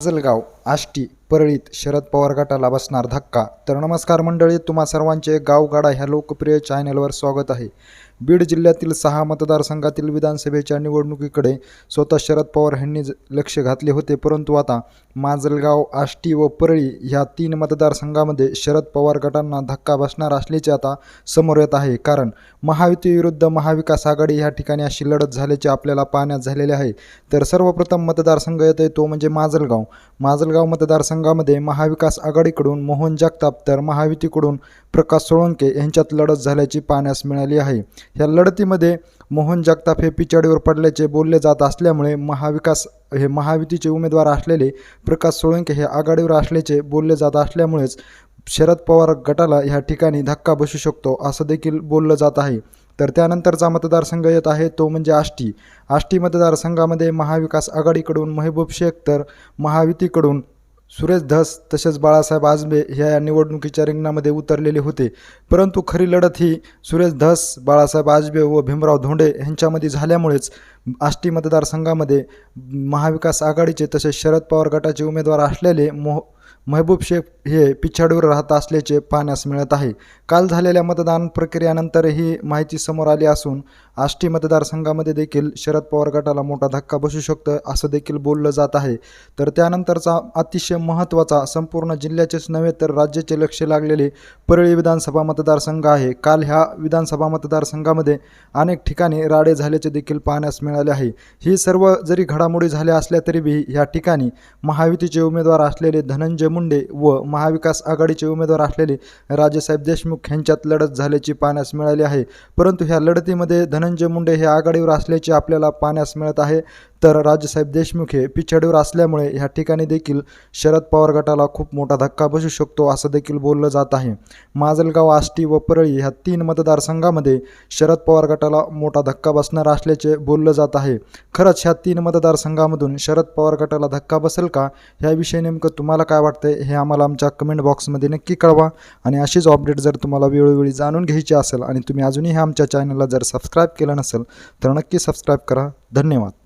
माजलगाव आष्टी परळीत शरद पवार गटाला बसणार धक्का. तर नमस्कार मंडळी तुम्हा सर्वांचे गावगाडा ह्या लोकप्रिय चॅनलवर स्वागत आहे. बीड जिल्ह्यातील सहा मतदारसंघातील विधानसभेच्या निवडणुकीकडे स्वतः शरद पवार यांनी लक्ष घातले होते. परंतु आता माजलगाव आष्टी व परळी ह्या तीन मतदारसंघामध्ये शरद पवार गटांना धक्का बसणार असल्याचे आता समोर येत आहे. कारण महायुती विरुद्ध महाविकास आघाडी ह्या ठिकाणी अशी लढत झाल्याचे आपल्याला पाहण्यात झालेले आहे. तर सर्वप्रथम मतदारसंघ येत आहे तो म्हणजे माजलगाव. माजल माजलगाव मतदारसंघामध्ये महाविकास आघाडीकडून मोहन जगताप तर महायुतीकडून प्रकाश सोळंके यांच्यात लढत झाल्याची पाहण्यास मिळाली आहे. ह्या लढतीमध्ये मोहन जगताप हे पिछाडीवर पडल्याचे बोलले जात असल्यामुळे महाविकास हे महायुतीचे उमेदवार असलेले प्रकाश सोळंके हे आघाडीवर असल्याचे बोलले जात असल्यामुळेच शरद पवार गटाला ह्या ठिकाणी धक्का बसू शकतो असं देखील बोललं जात आहे. तर त्यानंतरचा मतदारसंघ येत आहे तो म्हणजे आष्टी. आष्टी मतदारसंघामध्ये महाविकास आघाडीकडून महबूब शेख तर महायुतीकडून सुरेश धस तसेच बाळासाहेब आजबे ह्या या निवडणुकीच्या रिंगणामध्ये उतरलेले होते. परंतु खरी लढत ही सुरेश धस बाळासाहेब आजबे व भीमराव धोंडे यांच्यामध्ये झाल्यामुळेच आष्टी मतदारसंघामध्ये महाविकास आघाडीचे तसेच शरद पवार गटाचे उमेदवार असलेले मोह महबूब शेख हे पिछाडीवर राहत असल्याचे पाहण्यास मिळत आहे. काल झालेल्या मतदान प्रक्रियेनंतर ही माहिती समोर आली असून आष्टी मतदारसंघामध्ये देखील शरद पवार गटाला मोठा धक्का बसू शकतं असं देखील बोललं जात आहे. तर त्यानंतरचा अतिशय महत्त्वाचा संपूर्ण जिल्ह्याचेच नव्हे तर राज्याचे लक्ष लागलेले परळी विधानसभा मतदारसंघ आहे. काल ह्या विधानसभा मतदारसंघामध्ये अनेक ठिकाणी राडे झाल्याचे देखील पाहण्यास मिळाले आहे. ही सर्व जरी घडामोडी झाल्या असल्या तरीबी या ह्या ठिकाणी महायुतीचे उमेदवार असलेले धनंजय मुंडे व महाविकास आघाडीचे उमेदवार असलेले राजेसाहेब देशमुख यांच्यात लढत झाल्याची पाहण्यास मिळाली आहे. परंतु ह्या लढतीमध्ये धनंजय मुंडे हे आघाडीवर असल्याचे आपल्याला पाहण्यास मिळत आहे. तर राजसाहेब देशमुख हे पिछाडीवर असल्यामुळे ह्या ठिकाणी देखील शरद पवार गटाला खूप मोठा धक्का बसू शकतो असं देखील बोललं जात आहे. माजलगाव आष्टी व परळी ह्या तीन मतदारसंघामध्ये शरद पवार गटाला मोठा धक्का बसणार असल्याचे बोललं जात आहे. खरंच ह्या तीन मतदारसंघामधून शरद पवार गटाला धक्का बसेल का? ह्याविषयी नेमकं तुम्हाला काय वाटतंय हे आम्हाला आमच्या कमेंट बॉक्समध्ये नक्की कळवा. आणि अशीच अपडेट जर तुम्हाला वेळोवेळी जाणून घ्यायची असेल आणि तुम्ही अजूनही आमच्या चॅनलला जर सबस्क्राईब केलं नसेल तर नक्की सबस्क्राईब करा. धन्यवाद.